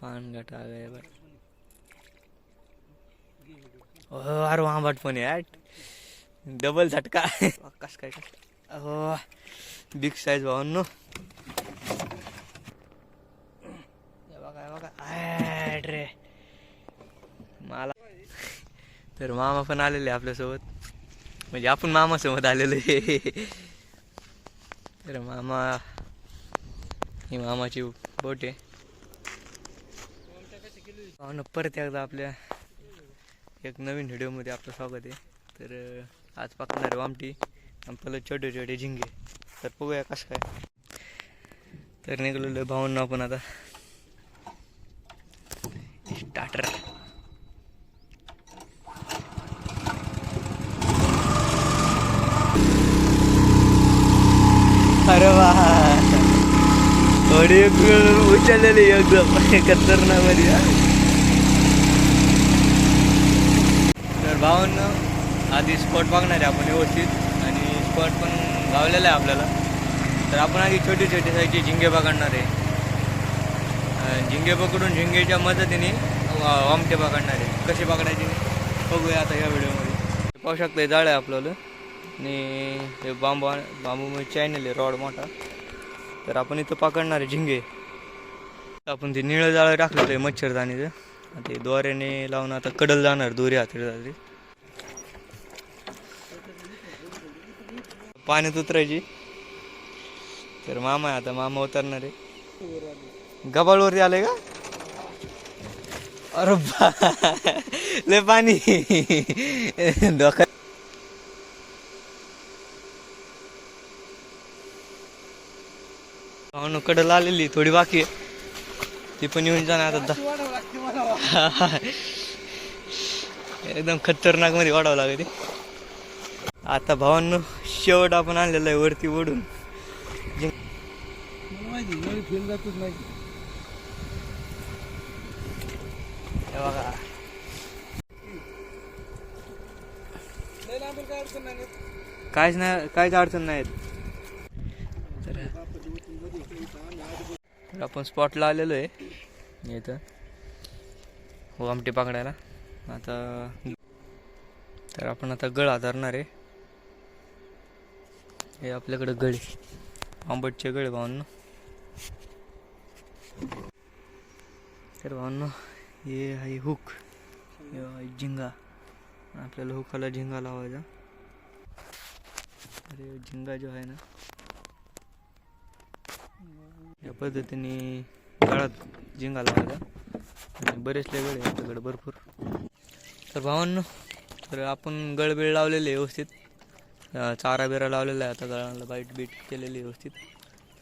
पानघाट आ गए बट। अरे आंबट पण यार। डबल झटका। कस काय हो बिग साईज भावांनो बघा रे। मला। तर मामा पण आलेले आपल्यासोबत म्हणजे आपण मामासोबत आलेलो आहे. तर मामा ही मामाची बोट आहे. पाहुणं परत एकदा आपल्या एक नवीन व्हिडिओमध्ये आपलं स्वागत आहे. तर आज पाकणार वामटी आणि आपल्याला छोटे छोटे झिंगे. तर बघूया कसं काय. तर निघलेलो भाऊंना आपण आता. स्टार्टर अरे वा. थोडी उचललेली एकदम. खतरनाक हा. तर भावांना आधी स्पॉट बघणार आहे आपण व्यवस्थित आणि स्पॉट पण गावलेला आहे आपल्याला. तर आपण आधी छोटे छोटे साईजचे झिंगे पकडणार आहे. झिंगे पकडून झिंगेच्या मदतीने वा- वामटे पकडणार आहे. कसे पकडायचे बघूया आता या व्हिडिओमध्ये. पाहू शकता जाळ आहे आपल्याला. आणि हे बांबू बांबू म्हणजे चॅनल आहे रॉड मोठा. तर आपण इथं पकडणार आहे झिंगे. आपण ते निळं जाळं टाकलं आहे मच्छरदाणीचं. ते दोऱ्याने लावून आता कडल जाणार दोरी हातरी जाते पाण्यात उतरायची. तर मामा आहे आता मामा उतरणार आहे. गबाळवरती आले का? अरे बा लय पाणी. धोका. कडल आलेली थोडी बाकी आहे. ती पण येऊन जाणार आता. एकदम खतरनाकमध्ये वाढावं लागते आता भावांनो शेवट आपण आणलेला आहे वरती ओढून. हे बघा. कायच नाही काहीच अडचण नाही. तर आपण स्पॉटला आलेलो आहे. इथं. हो आमटे पकडायला. आता तर आपण आता गळ आधारणार आहे. हे आपल्याकडे गळे आंबटचे गळे भावांनो. तर भावांनो हे आहे हुक. हे आहे झिंगा. आपल्याला हुकाला झिंगा लावायचा. अरे झिंगा जो आहे ना या पद्धतीने गळात झिंगा लावायचा बरेच गळे आहे आपल्याकडे भरपूर. तर भावांनो तर आपण गळबीळ लावलेले आहे व्यवस्थित. चारा बिरा लावलेला आहे आता गळाला बाईट बीट केलेली आहे व्यवस्थित.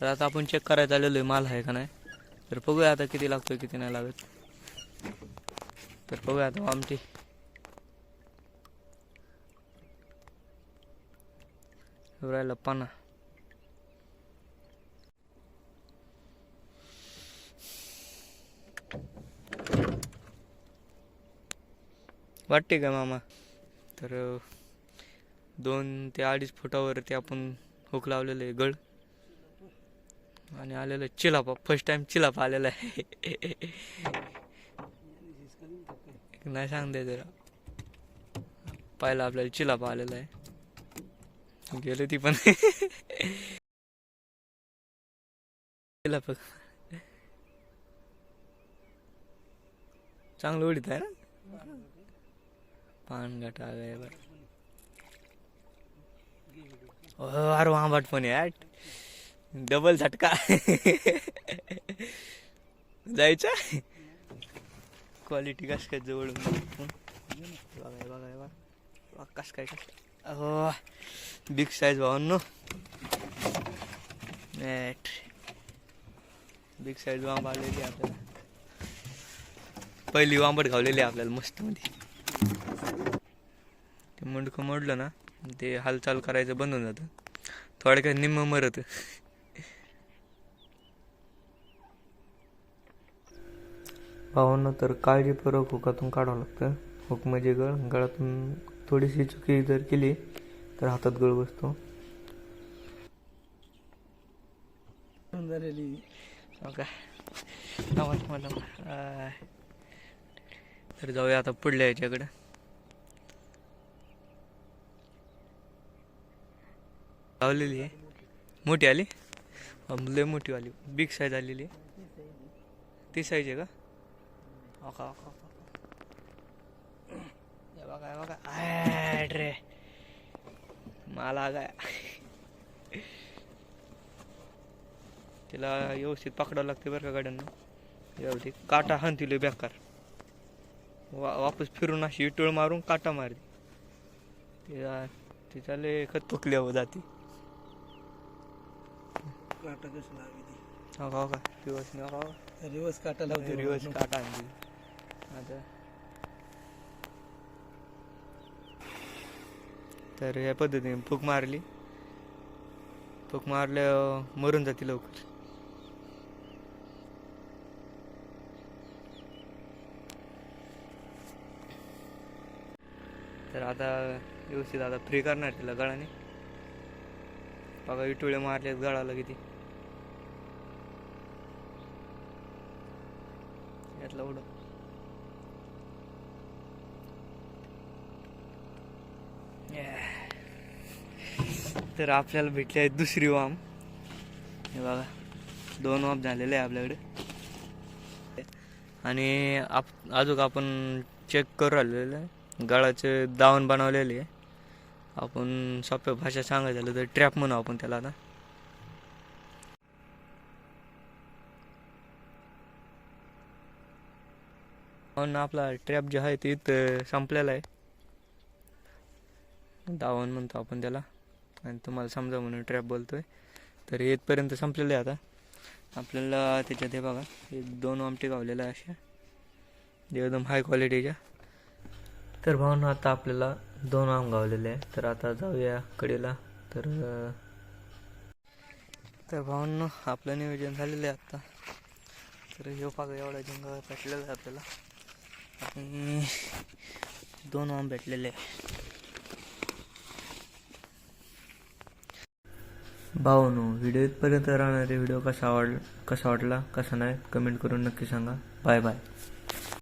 तर आता आपण चेक करायला आलेलो आहे माल आहे का नाही. तर बघूया आता किती लागतोय किती नाही लागत. तर बघूया आता आमची राहिला पाना. वाटते का मामा? तर दोन ते अडीच फुटावरती आपण हुक लावलेलं आहे गळ. आणि आलेलं आहे चिलापा फर्स्ट टाइम चिलापा आलेला आहे. नाही सांगते जरा. पाहिलं आपल्याला चिलापा आलेला आहे. गेले ती पण. चिलापा. चांगलं उडीत आहे ना? पान आ गए बट ओ अरे आंबट पण यार. डबल झटका. जायचं? क्वालिटी कस काय जवळ बघा बघाय कस काय कस हो बिग साईज भावांनो. नेट बिग साईज वांब आलेली आहे आपल्याला. पहिली वांबट घावलेली आहे आपल्याला मस्त मध्ये मुंडकं मोडलं ना ते हालचाल करायचं बंद होऊन जातं. थोडक्यात निम्म मरत. भावांना तर काळजीपूर्वक हुकातून काढावं लागतं. हुक म्हणजे गळ. गळातून थोडीशी चुकी जर केली तर हातात गळ बसतो. तर जाऊया आता पुढल्या याच्याकडे. लावलेली आहे. मोठी आली? लय मोठी आली. बिग साईज आलेली आहे. ती साईज आहे का? ओका ओका ओका बघा बघा. आय रे. मला काय? तिला व्यवस्थित पकडावं लागते बरं का गाड्यांना. एवढी काटा हाणतील बेकार. वा वापस फिरून अशी इटोळ मारून काटा मारते. तिला तिचा खत तुकल्या हो जाते. काटा कसं लावी ती हो का हो का. दिवस नाही हो रिवर्स काटा लावते रिवर्स काटा आणली. आता. तर या पद्धतीने फूक मारली. फूक मारल्या मरून जाते लवकर. तर आता व्यवस्थित आता फ्री करणार तिला गळाने. बघा विटुळे मारलेत गळाला किती. यातला उड तर आपल्याला भेटले आहे दुसरी वाम. हे बघा दोन वाम झालेले आहे आपल्याकडे. आणि आप अजून आपण चेक करू राहिलेलं आहे. गळाचे दावण बनवलेले आहे. आपण सोप्या भाषा सांगायचं झालं तर ट्रॅप म्हणू आपण त्याला आता. पण आपला ट्रॅप जे आहे ते इथं संपलेला आहे. दावण म्हणतो आपण त्याला. आणि तुम्हाला समजा म्हणून ट्रॅप बोलतोय. तर हे इथपर्यंत संपलेलं आहे आता. आपल्याला त्याच्यात हे बघा एक दोन आमटे गावलेल्या आहे अशा एकदम हाय क्वालिटीच्या तर भावना आता आपल्याला दोन आम गावलेले आहे. तर आता जाऊया कडेला. तर तर भावांनो आपलं नियोजन झालेलं आहे आत्ता तर हे पाग एवढा जंगल भेटलेला आहे आपल्याला. आणि दोन आम भेटलेले आहे. व्हिडिओ इथपर्यंत राहणारे व्हिडिओ कसा आवड कसा वाटला कसा नाही कमेंट करून नक्की सांगा. Bye bye.